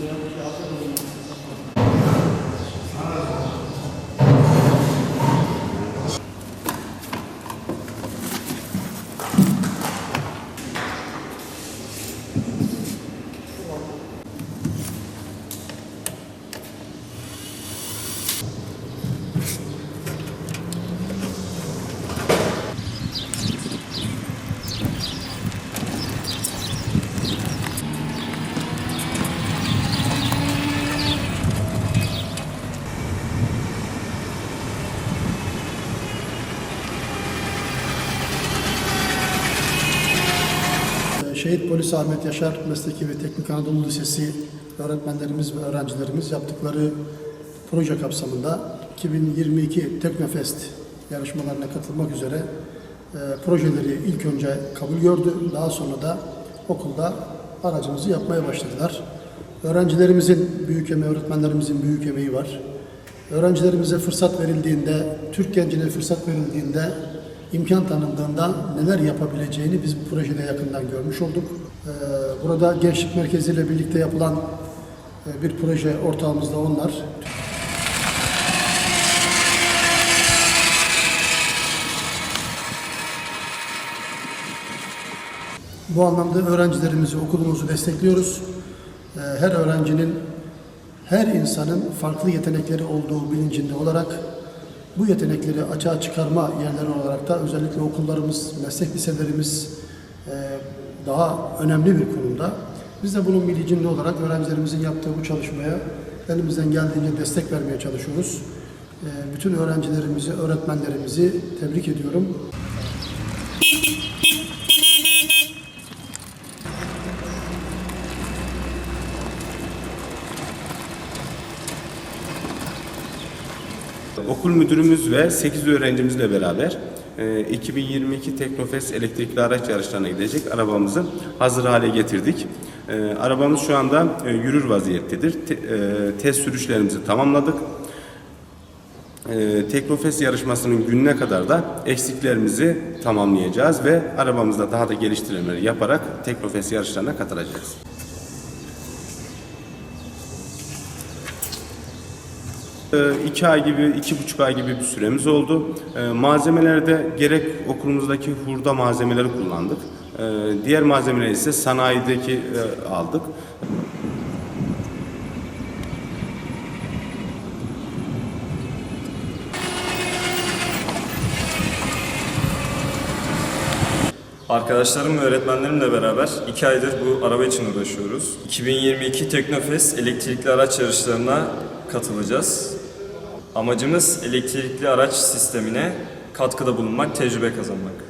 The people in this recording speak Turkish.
Não, que alta Şehit Polis Ahmet Yaşar Mesleki ve Teknik Anadolu Lisesi öğretmenlerimiz ve öğrencilerimiz yaptıkları proje kapsamında 2022 Teknofest yarışmalarına katılmak üzere e, projeleri ilk önce kabul gördü. Daha sonra da okulda aracımızı yapmaya başladılar. Öğrencilerimizin büyük emeği, öğretmenlerimizin büyük emeği var. Öğrencilerimize fırsat verildiğinde, Türk gencine fırsat verildiğinde, imkan tanındığında neler yapabileceğini biz bu projede yakından görmüş olduk. Ee, Burada Gençlik Merkezi ile birlikte yapılan e, bir proje ortağımız da onlar. Bu anlamda öğrencilerimizi, okulumuzu destekliyoruz. Ee, Her öğrencinin, her insanın farklı yetenekleri olduğu bilincinde olarak bu yetenekleri açığa çıkarma yerleri olarak da özellikle okullarımız, meslek liselerimiz e, daha önemli bir konumda. Biz de bunun bilincinde olarak öğrencilerimizin yaptığı bu çalışmaya elimizden geldiğince destek vermeye çalışıyoruz. Ee, Bütün öğrencilerimizi, öğretmenlerimizi tebrik ediyorum. Okul müdürümüz ve 8 öğrencimizle beraber e, 2022 Teknofest elektrikli araç yarışlarına gidecek arabamızı hazır hale getirdik. E, Arabamız şu anda e, yürür vaziyettedir. Te- e, Test sürüşlerimizi tamamladık. E, Teknofest yarışmasının gününe kadar da eksiklerimizi tamamlayacağız ve arabamızda daha da geliştirmeleri yaparak Teknofest yarışlarına katılacağız. Ee, iki ay gibi, iki buçuk ay gibi bir süremiz oldu. Ee, Malzemelerde gerek okulumuzdaki hurda malzemeleri kullandık. Ee, Diğer malzemeleri ise sanayideki e, aldık. Arkadaşlarım ve öğretmenlerimle beraber iki aydır bu araba için uğraşıyoruz. 2022 Teknofest elektrikli araç yarışlarına katılacağız. Amacımız elektrikli araç sistemine katkıda bulunmak, tecrübe kazanmak.